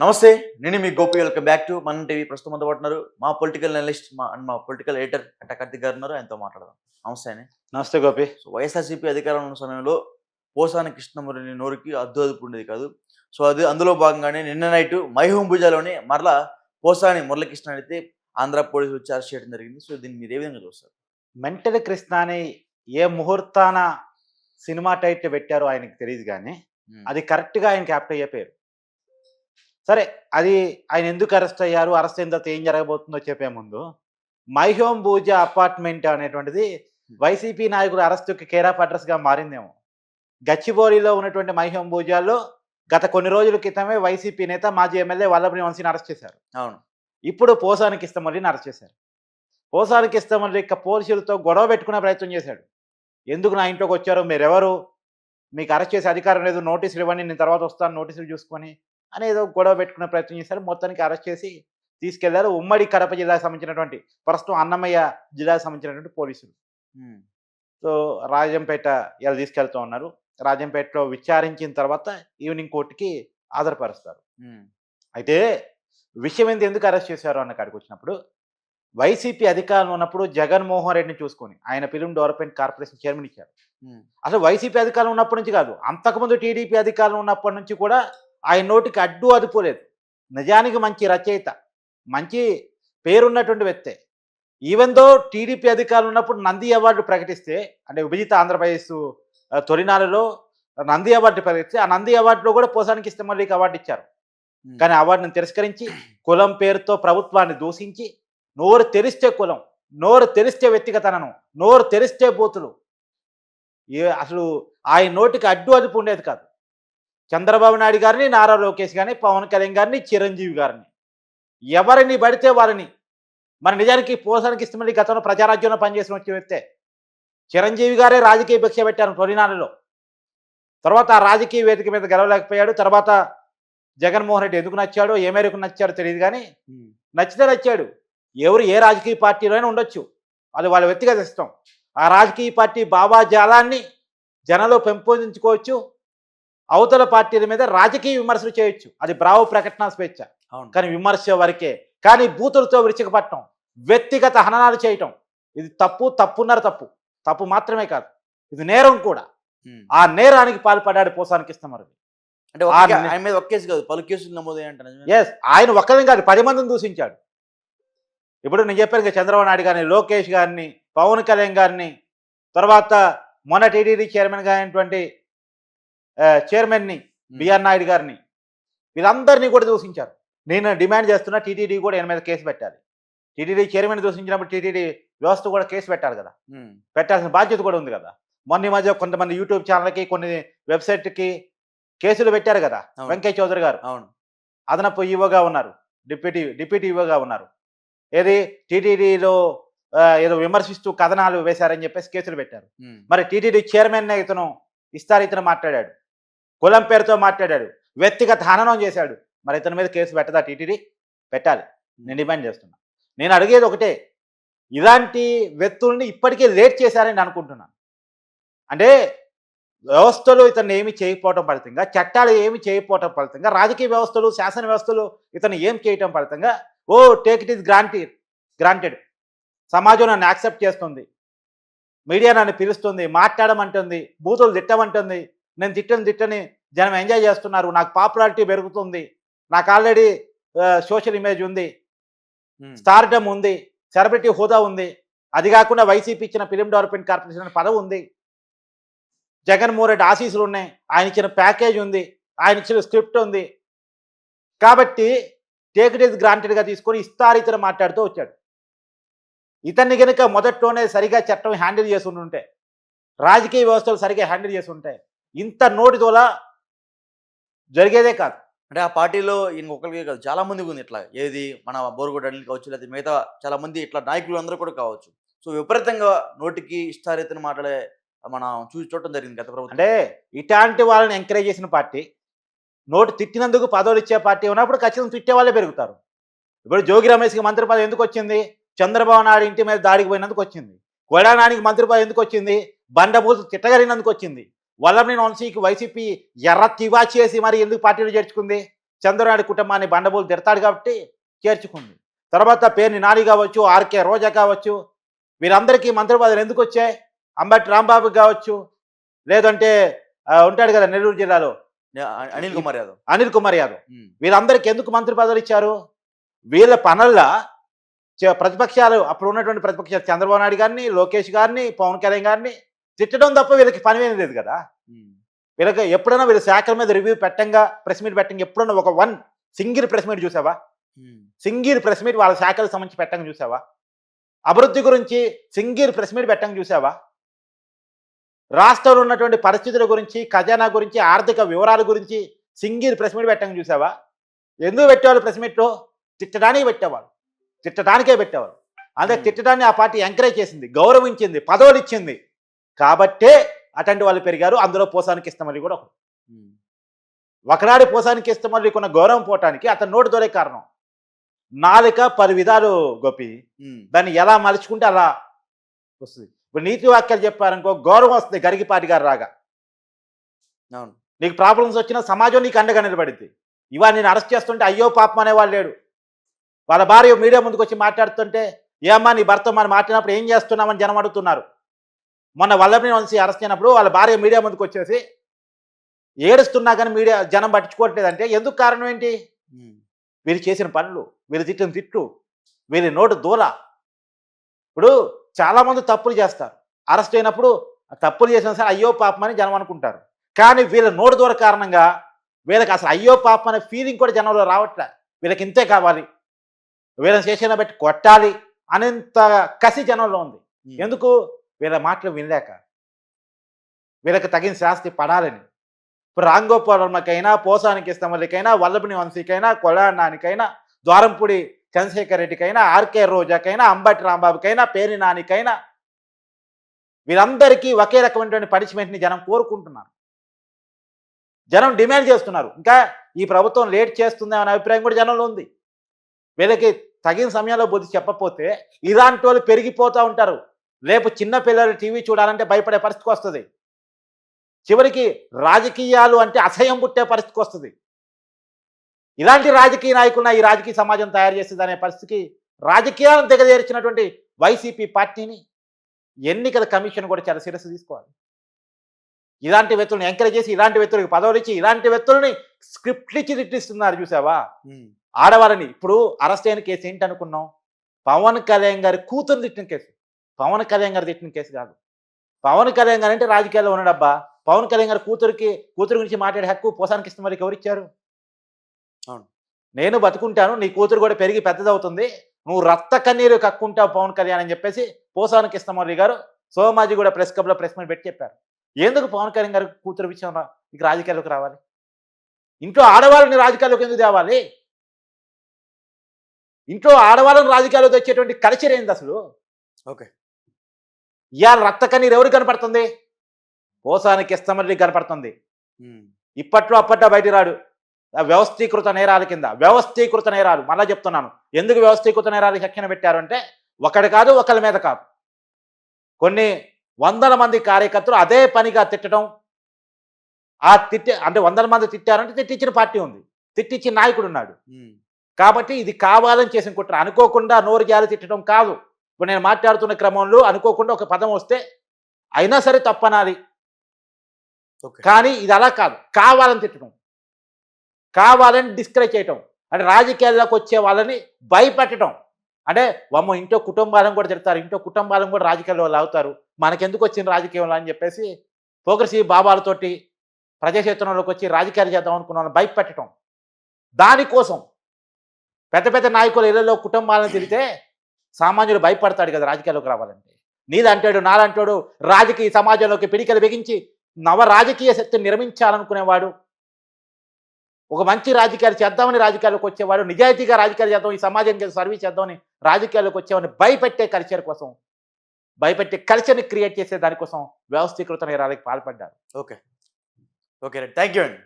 నమస్తే నేను మీ గోపి వెల్కమ్ బ్యాక్ టు మన టీవీ. ప్రస్తుతం అంతా పడుతున్నారు మా పొలిటికల్ అనలిస్ట్ మా అండ్ మా పొలిటికల్ ఎడిటర్ అట్ట కార్తిక్ గారు ఉన్నారు. ఆయనతో మాట్లాడదాం. నమస్తే అని నమస్తే గోపి. సో వైఎస్ఆర్సీపీ అధికారంలో ఉన్న సమయంలో పోసాని కృష్ణమురళి నోరుకి అద్దు అదుపు ఉండేది కాదు. సో అది అందులో భాగంగానే నిన్న నైట్ మైహూం భుజాలోని మరలా పోసాని మురళీకృష్ణ అయితే ఆంధ్ర పోలీసులు వచ్చి అరెస్ట్ చేయడం జరిగింది. సో దీన్ని మీరు ఏ విధంగా చూస్తారు? మెంటల్ కృష్ణ అని ఏ ముహూర్తాన సినిమా టైటిల్ పెట్టారో ఆయనకి తెలియదు కానీ అది కరెక్ట్గా ఆయన క్యాప్ట్ అయ్యే పేరు సరే అది ఆయన ఎందుకు అరెస్ట్ అయ్యారు అరెస్ట్ అయిన తర్వాత ఏం జరగబోతుందో చెప్పే ముందు మైహోమ్ భూజా అపార్ట్మెంట్ అనేటువంటిది వైసీపీ నాయకుడు అరెస్టుకి కేరాఫ్ అడ్రస్గా మారిందేమో. గచ్చిబౌలిలో ఉన్నటువంటి మైహోమ్ భూజాల్లో గత కొన్ని రోజుల క్రితమే వైసీపీ నేత మాజీ ఎమ్మెల్యే వల్లభని వంశీని అరెస్ట్ చేశారు. అవును. ఇప్పుడు పోసానికి ఇష్టమల్లిని అరెస్ట్ చేశారు. పోసానికి ఇష్టమల్లి ఇక పోలీసులతో గొడవ పెట్టుకునే ప్రయత్నం చేశాడు. ఎందుకు నా ఇంట్లోకి వచ్చారు మీరెవరు? మీకు అరెస్ట్ చేసే అధికారం లేదు నోటీసులు ఇవ్వండి నేను తర్వాత వస్తాను నోటీసులు చూసుకొని అని ఏదో గొడవ పెట్టుకునే ప్రయత్నం చేశారు. మొత్తానికి అరెస్ట్ చేసి తీసుకెళ్ళారు. ఉమ్మడి కడప జిల్లాకు సంబంధించినటువంటి ప్రస్తుతం అన్నమయ్య జిల్లాకు సంబంధించినటువంటి పోలీసులు. సో రాజంపేట ఇలా తీసుకెళ్తూ ఉన్నారు. రాజంపేటలో విచారించిన తర్వాత ఈవినింగ్ కోర్టుకి హాజరుపరుస్తారు. ఉమ్. అయితే విషయం ఏంది? ఎందుకు అరెస్ట్ చేశారు? అన్న కాడికి వచ్చినప్పుడు వైసీపీ అధికారంలో ఉన్నప్పుడు జగన్మోహన్ రెడ్డిని చూసుకొని ఆయన ఫిలిం డెవలప్మెంట్ కార్పొరేషన్ చైర్మన్ ఇచ్చారు. అసలు వైసీపీ అధికారంలో ఉన్నప్పటి నుంచి కాదు. అంతకుముందు టీడీపీ అధికారంలో ఉన్నప్పటి నుంచి కూడా ఆయన నోటికి అడ్డు అదుపోలేదు. నిజానికి మంచి రచయిత మంచి పేరున్నటువంటి వ్యక్తే. ఈవెన్ దో టీడీపీ అధికారంలో ఉన్నప్పుడు నంది అవార్డు ప్రకటిస్తే అంటే విభజిత ఆంధ్రప్రదేశ్ ఆ, తొలినాడులో నంది అవార్డు ప్రకటిస్తే ఆ నంది అవార్డులో కూడా పోసానికి ఇష్టమల్లికి అవార్డు ఇచ్చారు. కానీ అవార్డును తిరస్కరించి కులం పేరుతో ప్రభుత్వాన్ని దూషించి నోరు తెరిస్తే కులం నోరు తెరిస్తే వ్యక్తిగతనను నోరు తెరిస్తే బూతులు. ఏ అసలు ఆయన నోటికి అడ్డు అదుపు ఉండేది కాదు. చంద్రబాబు నాయుడు గారిని నారా లోకేష్ గారిని పవన్ కళ్యాణ్ గారిని చిరంజీవి గారిని. ఎవరిని పడితే వారిని. మన నిజానికి పోసానికి ఇష్టమని గతంలో ప్రజారాజ్యంలో పనిచేసిన వచ్చే వ్యక్తే చిరంజీవి గారే రాజకీయ భిక్ష పెట్టారు తొలినాడులో తర్వాత ఆ రాజకీయ వేదిక మీద గెలవలేకపోయాడు. తర్వాత జగన్మోహన్ రెడ్డి ఎందుకు నచ్చాడో ఏ మేరకు నచ్చాడో తెలియదు కానీ. నచ్చితే నచ్చాడు. ఎవరు ఏ రాజకీయ పార్టీలోనే ఉండొచ్చు. అది వాళ్ళ వ్యక్తిగత ఇష్టం ఆ రాజకీయ పార్టీ భావాజాలాన్ని జనంలో పెంపొందించుకోవచ్చు. అవతల పార్టీల మీద రాజకీయ విమర్శలు చేయొచ్చు. అది బ్రావు ప్రకటన స్వేచ్ఛ. కానీ విమర్శ వరకే. కానీ బూతులతో విరుచుకుపట్టడం వ్యక్తిగత హననాలు చేయటం ఇది తప్పు తప్పున్నర తప్పు. తప్పు మాత్రమే కాదు. ఇది నేరం కూడా. ఆ నేరానికి పాల్పడ్డాడు పోసానికి ఇష్టమరు అంటే ఆయన మీద కేసు కాదు. పలు కేసులు నమోదయ్యాయి? ఎస్ ఆయన ఒక్కరిని కాదు. పది మందిని దూషించాడు. ఇప్పుడు నేను చెప్పాను కదా చంద్రబాబు నాయుడు గారిని లోకేష్ గారిని పవన్ కళ్యాణ్ గారిని తర్వాత మొన్న టీడీడీ చైర్మన్గా అయినటువంటి చైర్మన్ని బిఆర్ నాయుడు గారిని వీళ్ళందరినీ కూడా దూషించారు. నేను డిమాండ్ చేస్తున్నా టీటీడీ కూడా మీద కేసు పెట్టాలి. టీటీడీ చైర్మన్ దూషించినప్పుడు టీటీడీ వ్యవస్థ కూడా కేసు పెట్టాలి కదా. పెట్టాల్సిన బాధ్యత కూడా ఉంది కదా. మొన్న మధ్య కొంతమంది యూట్యూబ్ ఛానల్కి కొన్ని వెబ్సైట్కి కేసులు పెట్టారు కదా. వెంకయ్య చౌదరి గారు. అవును. అదనపు ఈవోగా ఉన్నారు. డిప్యూటీ డిప్యూటీ ఈవోగా ఉన్నారు. ఏది? టీటీడీలో ఏదో విమర్శిస్తూ కథనాలు వేశారని చెప్పేసి కేసులు పెట్టారు. మరి టీటీడీ చైర్మన్ ఇతను ఇస్తారు ఇతను మాట్లాడాడు. కులం పేరుతో మాట్లాడాడు. వ్యక్తిగత హననం చేశాడు. మరి ఇతని మీద కేసు పెట్టదా టీటీడీ? పెట్టాలి. నేను డిమాండ్ చేస్తున్నా. నేను అడిగేది ఒకటే. ఇలాంటి వ్యక్తుల్ని ఇప్పటికే లేట్ చేశారని నేను అనుకుంటున్నాను అంటే వ్యవస్థలు ఇతన్ని ఏమి చేయకపోవటం ఫలితంగా చట్టాలు ఏమి చేయకపోవటం ఫలితంగా రాజకీయ వ్యవస్థలు శాసన వ్యవస్థలు ఇతను ఏం చేయటం ఫలితంగా ఓ take it is granted granted. సమాజం నన్ను యాక్సెప్ట్ చేస్తుంది. మీడియా నన్ను పిలుస్తుంది మాట్లాడమంటుంది బూతులు తిట్టమంటుంది నేను తిట్టని తిట్టని జనం ఎంజాయ్ చేస్తున్నారు. నాకు పాపులారిటీ పెరుగుతుంది. నాకు ఆల్రెడీ సోషల్ ఇమేజ్ ఉంది. స్టార్డమ్ ఉంది. సెలబ్రిటీ హోదా ఉంది. అది కాకుండా వైసీపీ ఇచ్చిన ఫిలిం డెవలప్మెంట్ కార్పొరేషన్ అనే పదవి ఉంది. జగన్మోహన్ రెడ్డి ఆశీస్సులు ఉన్నాయి. ఆయన ఇచ్చిన ప్యాకేజ్ ఉంది. ఆయన ఇచ్చిన స్క్రిప్ట్ ఉంది. కాబట్టి టేక్ ఇట్ గ్రాంటెడ్గా తీసుకొని ఇస్తారు ఇతను మాట్లాడుతూ వచ్చాడు. ఇతన్ని కనుక మొదట్లోనే సరిగా చట్టం హ్యాండిల్ చేసి ఉంటే రాజకీయ వ్యవస్థలు సరిగా హ్యాండిల్ చేసి ఉంటే ఇంత నోటితోలా జరిగేదే కాదు. అంటే ఆ పార్టీలో ఈయన ఒక్కరికే కాదు చాలా మందికి ఉంది ఇట్లా. ఏది మన బోరుగుడ అనిల్ కావచ్చు లేదా మిగతా చాలా మంది ఇట్లా నాయకులు అందరూ కూడా కావచ్చు. సో విపరీతంగా నోటికి ఇష్టారీతను మాట్లాడే మనం చూసి చూడటం జరిగింది గత ప్రభుత్వం. అంటే ఇట్లాంటి వాళ్ళని ఎంకరేజ్ చేసిన పార్టీ నోటు తిట్టినందుకు పదవులు ఇచ్చే పార్టీ ఉన్నప్పుడు ఖచ్చితంగా తిట్టే వాళ్ళే పెరుగుతారు. ఇప్పుడు జోగి రమేష్కి మంత్రి పదవి ఎందుకు వచ్చింది? చంద్రబాబు నాయుడు ఇంటి మీద దాడికి పోయినందుకు వచ్చింది. కొడానానికి మంత్రి పదవి ఎందుకు వచ్చింది? బండబూతు తిట్టగలిగినందుకు వచ్చింది. వల్లభనేని వంశీకి వైసీపీ ఎర్ర తివా చేసి మరి ఎందుకు పార్టీలో చేర్చుకుంది? చంద్రనాయుడు కుటుంబాన్ని బండబోలు తిడతాడు కాబట్టి చేర్చుకుంది. తర్వాత పేరుని నాని కావచ్చు ఆర్కే రోజా కావచ్చు వీరందరికీ మంత్రి పదవులు ఎందుకు వచ్చాయి? అంబటి రాంబాబు కావచ్చు లేదంటే ఉంటాడు కదా నెల్లూరు జిల్లాలో. అనిల్ కుమార్ యాదవ్. అనిల్ కుమార్ యాదవ్. వీరందరికీ ఎందుకు మంత్రి పదవులు ఇచ్చారు? వీళ్ళ పనుల్లో చ- ప్రతిపక్షాలు అప్పుడు ఉన్నటువంటి ప్రతిపక్షాలు చంద్రబాబు నాయుడు గారిని లోకేష్ గారిని పవన్ కళ్యాణ్ గారిని తిట్టడం తప్ప వీళ్ళకి పని లేదు కదా. వీళ్ళకి ఎప్పుడైనా వీళ్ళ శాఖల మీద రివ్యూ పెట్టంగా ప్రెస్ మీట్ పెట్టంగా ఎప్పుడైనా ఒక వన్ సింగిల్ ప్రెస్ మీట్ చూసావా? సింగిల్ ప్రెస్ మీట్ వాళ్ళ శాఖలకు సంబంధించి పెట్టంగా చూసావా? అభివృద్ధి గురించి సింగిల్ ప్రెస్ మీట్ పెట్టంగా చూసావా? రాష్ట్రంలో ఉన్నటువంటి పరిస్థితుల గురించి ఖజానా గురించి ఆర్థిక వివరాల గురించి సింగిల్ ప్రెస్ మీట్ పెట్టంగా చూసావా? ఎందుకు పెట్టేవాళ్ళు ప్రెస్ మీట్ తిట్టడానికి పెట్టేవాళ్ళు. తిట్టడానికే పెట్టేవాళ్ళు. అదే. తిట్టడాన్ని ఆ పార్టీ ఎంకరేజ్ చేసింది గౌరవించింది పదవులు ఇచ్చింది. కాబట్టే అటువంటి వాళ్ళు పెరిగారు అందులో పోసానికి ఇష్టమల్లి కూడా ఒకడు. ఒకనాడి పోసానికి ఇష్టమల్లి కొన్న గౌరవం పోవటానికి అతను నోటి దొరే కారణం. నాలుక పలు విధాలు గోపి. ఉమ్, దాన్ని ఎలా మలుచుకుంటే అలా వస్తుంది. ఇప్పుడు నీతి వాక్యాలు చెప్పారనుకో గౌరవం వస్తుంది గరిగిపాటి గారు రాగా. అవును. నీకు ప్రాబ్లమ్స్ వచ్చినా సమాజం నీకు అండగా నిలబడింది ఇవాళ నేను అరెస్ట్ చేస్తుంటే అయ్యో పాపం అనేవాళ్ళు లేడు. వాళ్ళ భార్య మీడియా ముందుకు వచ్చి మాట్లాడుతుంటే ఏమ్మా నీ భర్త మనం మాట్లాడినప్పుడు ఏం చేస్తున్నామని జనం అడుగుతున్నారు. మొన్న వల్లభని వంశీ అరెస్ట్ అయినప్పుడు వాళ్ళ భార్య మీడియా ముందుకు వచ్చేసి ఏడుస్తున్నా కానీ మీడియా జనం పట్టించుకోవట్లేదంటే ఎందుకు కారణం ఏంటి? వీరు చేసిన పనులు వీరు తిట్టిన తిట్లు వీరి నోటు దూల. ఇప్పుడు చాలామంది తప్పులు చేస్తారు. అరెస్ట్ అయినప్పుడు తప్పులు చేసిన సరే అయ్యో పాపం అని జనం అనుకుంటారు. కానీ వీళ్ళ నోటు దూర కారణంగా వీళ్ళకి అసలు అయ్యో పాపం అనే ఫీలింగ్ కూడా జనంలో రావట్లే. వీళ్ళకి ఇంతే కావాలి. వీళ్ళని చేసిన బట్టి కొట్టాలి అనేంత కసి జనంలో ఉంది. ఎందుకు? వీళ్ళ మాటలు వినలేక వీళ్ళకి తగిన శాస్తి పడాలని ఇప్పుడు రాంగోపాలమ్మకైనా పోసానికి ఇష్టమల్లికైనా వల్లభని వంశీకైనా కొలానానికైనా ద్వారంపూడి చంద్రశేఖర్ రెడ్డికైనా ఆర్కే రోజాకైనా అంబటి రాంబాబుకైనా పేరి నానికైనా వీరందరికీ ఒకే రకమైనటువంటి పనిష్మెంట్ని జనం కోరుకుంటున్నారు. జనం డిమాండ్ చేస్తున్నారు. ఇంకా ఈ ప్రభుత్వం లేట్ చేస్తుంది అనే అభిప్రాయం కూడా జనంలో ఉంది. వీళ్ళకి తగిన సమయంలో బుద్ధి చెప్పకపోతే ఇలాంటి వాళ్ళు పెరిగిపోతూ ఉంటారు. రేపు చిన్న పిల్లలు టీవీ చూడాలంటే భయపడే పరిస్థితికి వస్తుంది. చివరికి రాజకీయాలు అంటే అసహ్యం పుట్టే పరిస్థితికి వస్తుంది. ఇలాంటి రాజకీయ నాయకులను ఈ రాజకీయ సమాజం తయారు చేస్తుంది అనే పరిస్థితికి రాజకీయాలను దిగజేర్చినటువంటి వైసీపీ పార్టీని ఎన్నికల కమిషన్ కూడా చాలా శిరస్సు తీసుకోవాలి. ఇలాంటి వ్యక్తులను ఎంకరేజ్ చేసి ఇలాంటి వ్యక్తులకు పదవులు ఇచ్చి ఇలాంటి వ్యక్తుల్ని స్క్రిప్ట్లు ఇచ్చి తిట్టిస్తున్నారు చూసావా? ఆడవాళ్ళని ఇప్పుడు అరెస్ట్ అయిన కేసు ఏంటి అనుకున్నాం? పవన్ కళ్యాణ్ గారి కూతురు తిట్టిన కేసు. పవన్ కళ్యాణ్ గారు తిట్టిన కేసు కాదు. పవన్ కళ్యాణ్ గారు అంటే రాజకీయాల్లో ఉన్నాడబ్బా పవన్ కళ్యాణ్ గారి కూతురికి కూతురు గురించి మాట్లాడే హక్కు పోసానికి ఇష్టం మరి ఎవరిచ్చారు అవును. నేను బతుకుంటాను నీ కూతురు కూడా పెరిగి పెద్దదవుతుంది నువ్వు రక్త కన్నీరు కక్కుంటావు పవన్ కళ్యాణ్ అని చెప్పేసి పోసానికి ఇష్టమౌలి గారు సోమాజీ కూడా ప్రెస్ క్లబ్లో ప్రెస్ మీట్ పెట్టి చెప్పారు. ఎందుకు పవన్ కళ్యాణ్ గారి కూతురు విషయం ఇక రాజకీయాల్లోకి రావాలి? ఇంట్లో ఆడవాళ్ళని రాజకీయాల్లోకి ఎందుకు తేవాలి? ఇంట్లో ఆడవాళ్ళని రాజకీయాల్లో తెచ్చేటువంటి కల్చర్ ఏంది అసలు? ఓకే. ఇవాళ రక్త కన్నీరు ఎవరికి కనపడుతుంది? పోసానికి ఇష్టమల్లి కనపడుతుంది. ఇప్పట్లో అప్పట్లో బయటికి రాడు. వ్యవస్థీకృత నేరాల కింద వ్యవస్థీకృత నేరాలు మళ్ళా చెప్తున్నాను. ఎందుకు వ్యవస్థీకృత నేరాలు శిక్షణ పెట్టారు అంటే ఒకటి కాదు ఒకరి మీద కాదు. కొన్ని వందల మంది కార్యకర్తలు అదే పనిగా తిట్టడం ఆ తిట్టి అంటే వందల మంది తిట్టారంటే తిట్టించిన పార్టీ ఉంది. తిట్టించిన నాయకుడు ఉన్నాడు. కాబట్టి ఇది కావాలని చేసిన కుట్ర. అనుకోకుండా నోరు జారి తిట్టడం కాదు. ఇప్పుడు నేను మాట్లాడుతున్న క్రమంలో అనుకోకుండా ఒక పదం వస్తే అయినా సరే తప్పనాలి ఓకే. కానీ ఇది అలా కాదు. కావాలని తిట్టడం. కావాలని డిస్కరేజ్ చేయటం. అంటే రాజకీయాల్లోకి వచ్చే వాళ్ళని భయపెట్టడం. అంటే వమ్మ ఇంట్లో కుటుంబాలను కూడా తిడతారు. ఇంట్లో కుటుంబాలను కూడా రాజకీయాల్లో వాళ్ళు అవుతారు మనకెందుకు వచ్చిన రాజకీయంలో అని చెప్పేసి పోకరిసి బాబాలతోటి ప్రజాక్షేత్రంలోకి వచ్చి రాజకీయాలు చేద్దాం అనుకున్న వాళ్ళని భయపెట్టడం. దానికోసం పెద్ద పెద్ద నాయకుల ఇళ్ళలో కుటుంబాలను తిరిగితే సామాన్యుడు భయపడతాడు కదా రాజకీయాల్లోకి రావాలంటే. నీదంటాడు నాలంటాడు రాజకీయ సమాజంలోకి పిడికలు బిగించి నవ రాజకీయ శక్తిని నిర్మించాలనుకునేవాడు. ఒక మంచి రాజకీయాలు చేద్దామని రాజకీయాలకు వచ్చేవాడు నిజాయితీగా రాజకీయాలు చేద్దాం ఈ సమాజానికి సర్వీస్ చేద్దామని రాజకీయాలకు వచ్చేవాడిని భయపెట్టే కల్చర్ కోసం భయపెట్టే కల్చర్ని క్రియేట్ చేసే దానికోసం వ్యవస్థీకృత నేరాలకు పాల్పడ్డారు ఓకే. ఓకే థ్యాంక్ యూ అండి.